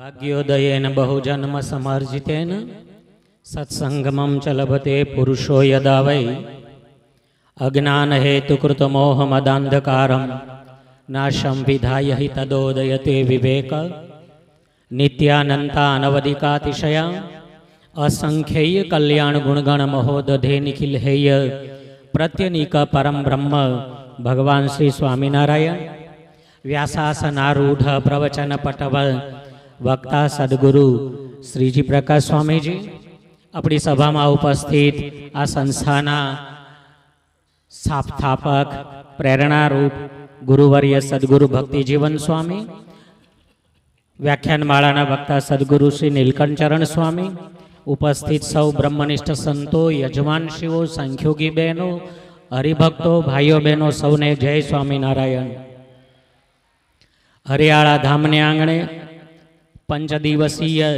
ભાગ્યોદયેન બહુજન્મ સમર્જિતેન સત્સંગમમ ચ લભતે પુરુષો યદા વૈ અજ્ઞાનહેતુકૃતમોહમદાંધકારમ નાશમ વિધાય હિ તદોદયતે વિવેક નિત્યાનંતાનવધિકાતિશયા અસંખ્યેય કલ્યાણ ગુણગણ મહોદધે નિખિલ હેય પ્રત્યનિક પરમ બ્રહ્મ ભગવાન શ્રી સ્વામિનારાયણ વ્યાસાસનારૂઢ પ્રવચન પટવ વક્તા સદગુરુ શ્રીજી પ્રકાશ સ્વામીજી, આપણી સભામાં ઉપસ્થિત આ સંસ્થાના સ્થાપક, પ્રેરણારૂપ ગુરુવર્ય સદગુરુ ભક્તિજીવન સ્વામી, વ્યાખ્યાનમાળાના વક્તા સદગુરુ શ્રી નીલકંઠચરણ સ્વામી, ઉપસ્થિત સૌ બ્રહ્મનિષ્ઠ સંતો યજમાનશ્રીઓ સંખ્યોગી બહેનો, હરિભક્તો, ભાઈઓ બહેનો સૌને જય સ્વામિનારાયણ. હરિયાળા ધામને આંગણે પંચદિવસીય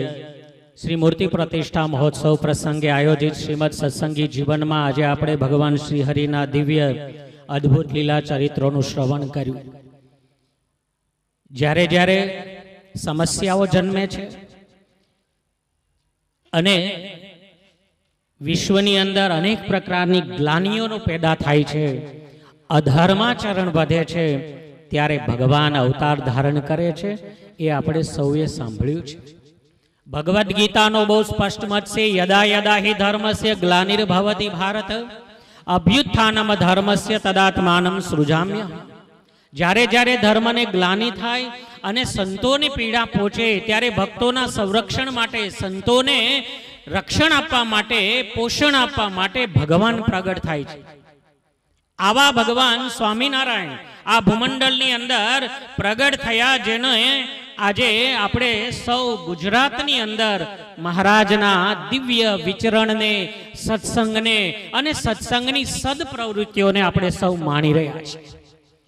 શ્રી મૂર્તિ પ્રતિષ્ઠા મહોત્સવ પ્રસંગે આયોજિત શ્રીમદ સત્સંગી જીવનમાં આજે આપણે ભગવાન શ્રી હરિના દિવ્ય, અદ્ભુત લીલા ચરિત્રોનું શ્રવણ કર્યું. જ્યારે જ્યારે સમસ્યાઓ જન્મે છે અને વિશ્વની અંદર અનેક પ્રકારની ગ્લાનીઓનો પેદા થાય છે, અધર્માચરણ વધે છે, ત્યારે ભગવાન અવતાર ધારણ કરે છે એ આપણે સૌએ સાંભળ્યું છે. ભગવદ્ ગીતાનો બહુ સ્પષ્ટ મત છે, યદા યદા હિ ધર્મસ્ય ગ્લાનિર્ભવતી ભારત, અભ્યુત્થાનમ ધર્મસ્ય તદાત્માનમ સૃજામ્ય. જ્યારે જ્યારે ધર્મને ગ્લાનિ થાય અને સંતોને પીડા પહોંચે ત્યારે ભક્તોના સંરક્ષણ માટે, સંતોને રક્ષણ આપવા માટે, પોષણ આપવા માટે ભગવાન પ્રગટ થાય છે. આવા ભગવાન સ્વામિનારાયણ આ ભૂમંડળની અંદર પ્રગટ થયા જેને આજે આપણે સૌ ગુજરાતની અંદર મહારાજના દિવ્ય વિચરણને, સત્સંગને અને સત્સંગની સદપ્રવૃત્તિઓને આપણે સૌ માણી રહ્યા છીએ.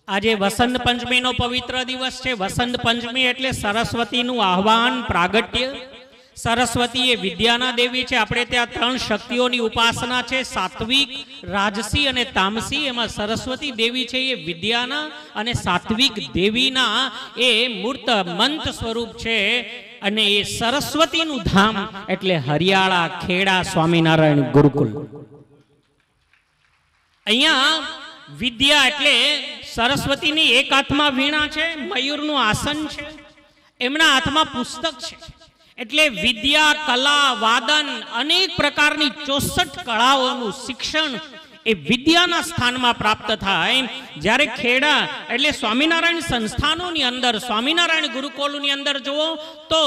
આજે વસંત પંચમીનો પવિત્ર દિવસ છે. વસંત પંચમી એટલે સરસ્વતીનું આહવાન પ્રાગટ્ય. સરસ્વતી એ વિદ્યાના દેવી છે. આપણે ત્યાં ત્રણ શક્તિઓની ઉપાસના છે. સાત્વિક, રાજસી અને તામસી. એમાં સરસ્વતી દેવી છે એ વિદ્યાના અને સાત્વિક દેવીના એ મૂર્ત મંત સ્વરૂપ છે. અને એ સરસ્વતીનું ધામ એટલે હરિયાળા ખેડા સ્વામિનારાયણ ગુરુકુલ. અહીંયા વિદ્યા એટલે સરસ્વતીની એક હાથમાં વીણા છે. મયુરનું આસન છે. એમના હાથમાં પુસ્તક છે. એટલે વિદ્યા, કલા, વાદન અનેક પ્રકારની ચોસઠ કળાઓનું શિક્ષણ એ વિદ્યાના સ્થાનમાં પ્રાપ્ત થાય. જ્યારે ખેડા એટલે સ્વામિનારાયણ સંસ્થાનોની અંદર, સ્વામિનારાયણ ગુરુકુળની અંદર જુઓ તો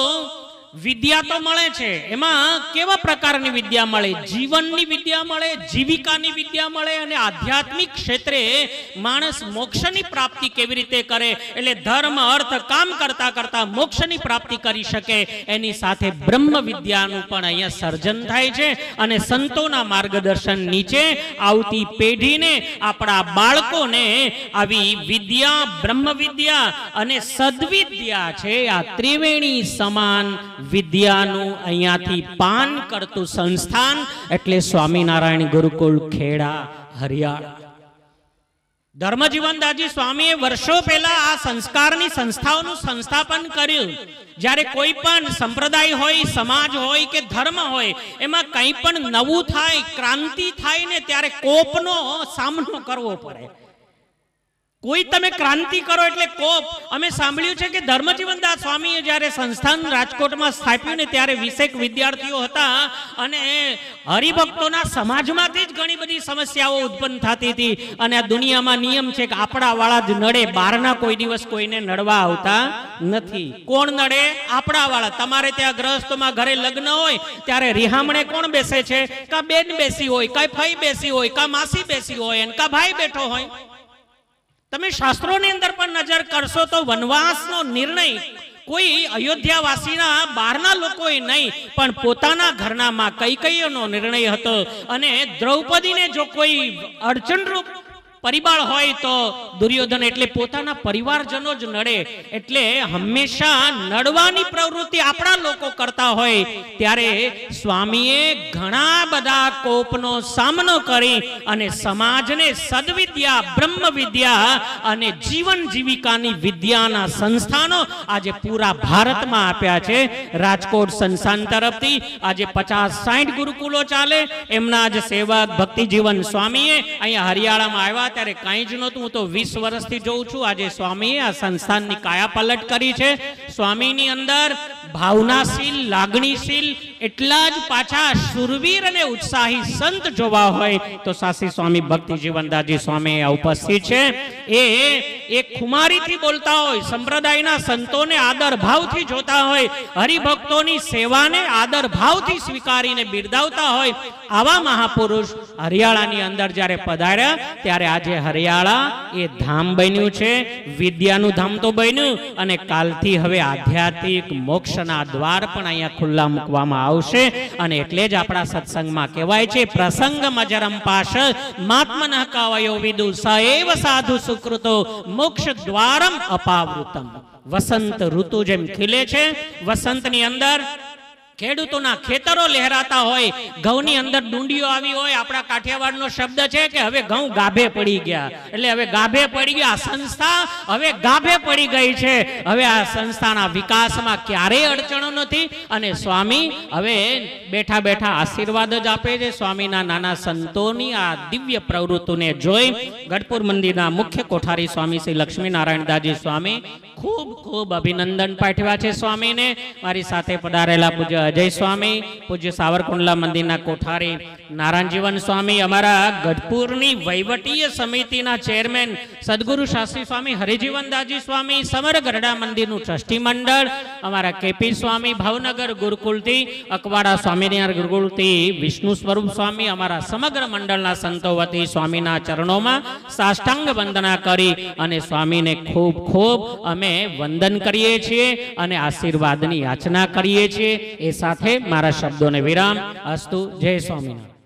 વિદ્યા તો મળે છે. એમાં કેવા પ્રકારની વિદ્યા મળે? જીવનની વિદ્યા મળે, જીવિકાની વિદ્યા મળે અને આધ્યાત્મિક ક્ષેત્રે માણસ મોક્ષની પ્રાપ્તિ કેવી રીતે કરે? એટલે ધર્મ, અર્થ, કામ કરતા કરતા મોક્ષની પ્રાપ્તિ કરી શકે. એની સાથે બ્રહ્મ વિદ્યાનું પણ અહીંયા સર્જન થાય છે અને સંતોના માર્ગદર્શન નીચે આવતી પેઢીને આપણા બાળકોને આવી વિદ્યા, બ્રહ્મ વિદ્યા અને સદવિદ્યા છે. આ ત્રિવેણી સમાન વિદ્યાનું અહીંયાથી પાન કરતું સંસ્થાન એટલે સ્વામિનારાયણ ગુરુકુળ, ખેડા હરિયાળા ધર્મજીવન દાજી સ્વામીએ વર્ષો પહેલા આ સંસ્કારની સંસ્થાઓનું સંસ્થાપન કર્યું. જ્યારે કોઈ પણ સંપ્રદાય હોય, સમાજ હોય કે ધર્મ હોય, એમાં કંઈ પણ નવું થાય, ક્રાંતિ થાય ને ત્યારે કોપનો સામનો કરવો પડે. કોઈ તમે ક્રાંતિ કરો એટલે કોપ. અમે સાંભળ્યું છે કે ધર્મજીવન દાસ સ્વામીએ જ્યારે સંસ્થાન રાજકોટમાં સ્થાપ્યું ને ત્યારે વીસેક વિદ્યાર્થીઓ હતા અને હરિભક્તોના સમાજમાંથી જ ઘણી બધી સમસ્યાઓ ઉત્પન્ન થતી હતી. અને આ દુનિયામાં નિયમ છે કે આપણા વાળા જ નડે. બહારના કોઈ દિવસ કોઈને નડવા આવતા નથી. કોણ નડે? આપણા વાળા તમારે ત્યાં ગ્રહસ્થોમાં ઘરે લગ્ન હોય ત્યારે રિહામણે કોણ બેસે છે? કા બેન બેસી હોય, કા ફઈ બેસી હોય, કા માસી બેસી હોય કા ભાઈ બેઠો હોય? તમે શાસ્ત્રોની અંદર પણ નજર કરશો તો વનવાસનો નિર્ણય કોઈ અયોધ્યાવાસીના બહારના લોકોએ નહીં, પણ પોતાના ઘરના માં કઈ કઈનો નિર્ણય હતો. અને દ્રૌપદીને જો કોઈ અડચણરૂપ પરિબળ હોય તો દુર્યોધન એટલે પોતાના પરિવારજનો જ નડે. એટલે હંમેશા નડવાની પ્રવૃત્તિ આપણા લોકો કરતા હોય. ત્યારે સ્વામીએ ઘણા બધા કોપનો સામનો કરી અને સમાજને સદવિદ્યા બ્રહ્મ વિદ્યા અને જીવન જીવિકાની વિદ્યાના સંસ્થાનો આજે પૂરા ભારતમાં આપ્યા છે. રાજકોટ સંસ્થાન તરફથી આજે પચાસ સાઠ ગુરુકુલો ચાલે. એમના જ સેવક ભક્તિ જીવન સ્વામીએ અહીંયા હરિયાળામાં આવ્યા ત્યારે કાંઈ જ નહોતું. હું તો વીસ વર્ષથી જોઉં છું. આજે સ્વામીએ આ સંસ્થાનની કાયા પલટ કરી છે. સ્વામીની અંદર ભાવનાશીલ, લાગણીશીલ એટલા જ પાછા સુરવીર અને ઉત્સાહી સંત જોવા હોય તો સાસી સ્વામી, ભક્તિ જીવનદાસજી સ્વામી ઉપસ્થિત છે. એ એ ખુમારીથી બોલતા હોય, સંપ્રદાયના સંતોને આદર ભાવથી જોતા હોય, હરિભક્તોની સેવાને આદર ભાવથી સ્વીકારીને બિરદાવતા હોય, આવા મહાપુરુષ હરિયાળાની અંદર જ્યારે પધાર્યા, ત્યારે આજે હરિયાળા એ ધામ બન્યું છે. વિદ્યાનું ધામ તો બન્યું અને કાલથી હવે આધ્યાત્મિક મોક્ષના દ્વાર પણ અહીંયા ખુલ્લા મૂકવામાં આવશે. અને એટલે જ આપણા સત્સંગમાં કહેવાય છે, પ્રસંગ મજરમ પાશ, માત્મન કાવયો વિદુ સએવ સાધુ સુકૃતો, મોક્ષ દ્વારમ અપાવૃતમ. વસંત ઋતુ જેમ ખીલે છે. વસંતની અંદર ખેડૂતોના ખેતરો લહેરાતા હોય, ઘઉંની અંદર ડુંડીઓ આવી હોય, આપણા કાઠિયાવાડનો શબ્દ છે કે હવે ઘઉં ગાભે પડી ગયા. એટલે હવે ગાભે પડી ગયા સંસ્થા હવે ગાભે પડી ગઈ છે. હવે આ સંસ્થાના વિકાસમાં ક્યારેય અડચણો નથી અને સ્વામી હવે બેઠા બેઠા આશીર્વાદ જ આપે છે. સ્વામીના નાના સંતોની આ દિવ્ય પ્રવૃત્તિને જોઈ ગઢપુર મંદિરના મુખ્ય કોઠારી સ્વામી શ્રી લક્ષ્મીનારાયણદાસજી સ્વામી ખૂબ ખૂબ અભિનંદન પાઠવ્યા છે સ્વામીને. મારી સાથે પધારેલા પૂજ્ય અજય સ્વામી પૂજ્ય સાવરકુંડલા મંદિરના કોઠારી, નારાયણજીવન સ્વામી, અમારા ગઢપુરની વહીવટીય સમિતિના ચેરમેન સદગુરુ શાસ્ત્રી સ્વામી હરિજીવનદાસજી સ્વામી, સમર ગરડા મંદિરનું ટ્રસ્ટી મંડળ, અમારા કેપી સ્વામી, ભાવનગર ગુરુકુલથી અકવાડા સ્વામિનારાયણ ગુરુકુલથી વિષ્ણુ સ્વરૂપ સ્વામી, અમારા સમગ્ર મંડળના સંતો વતી સ્વામીના ચરણોમાં સાષ્ટાંગ વંદના કરી અને સ્વામીને ખૂબ ખૂબ અમે વંદન કરીએ છીએ અને આશીર્વાદની યાચના કરીએ છીએ. એ સાથે મારા શબ્દોને વિરામ. અસ્તુ જય સ્વામિનારાયણ.